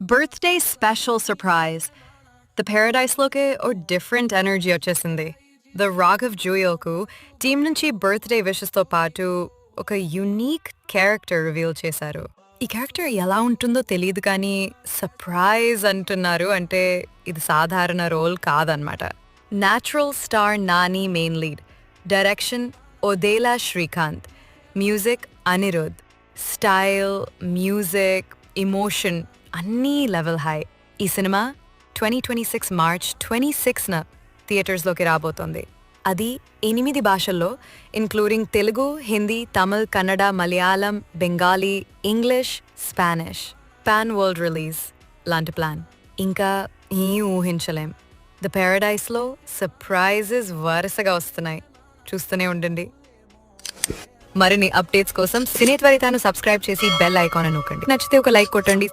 Birthday special surprise the లోకే ఓ different energy వచ్చేసింది ద రాఘవ్ జూయోకు టీం నుంచి బర్త్డే విషెస్తో పాటు ఒక యునీక్ క్యారెక్టర్ రివీల్ చేశారు ఈ క్యారెక్టర్ ఎలా ఉంటుందో తెలియదు కానీ సర్ప్రైజ్ అంటున్నారు అంటే ఇది సాధారణ రోల్ కాదనమాట natural star Nani main lead direction Odela Srikanth music Anirudh style music emotion అన్నీ లెవెల్ హై. ఈ cinema twenty twenty six March twenty సిక్స్న థియేటర్స్లోకి రాబోతోంది. అది ఎనిమిది భాషల్లో including Telugu Hindi Tamil Kannada Malayalam Bengali English Spanish. Pan world release లాంటి plan ఇంకా ఏం ఊహించలేం. ద ప్యారడైస్లో సర్ప్రైజెస్ వరుసగా వస్తున్నాయి. చూస్తూనే ఉండండి. మరిన్ని అప్డేట్స్ కోసం సినీ త్వరితాను సబ్స్క్రైబ్ చేసి బెల్ ఐకాన్ నొక్కండి. నచ్చితే ఒక లైక్ కొట్టండి.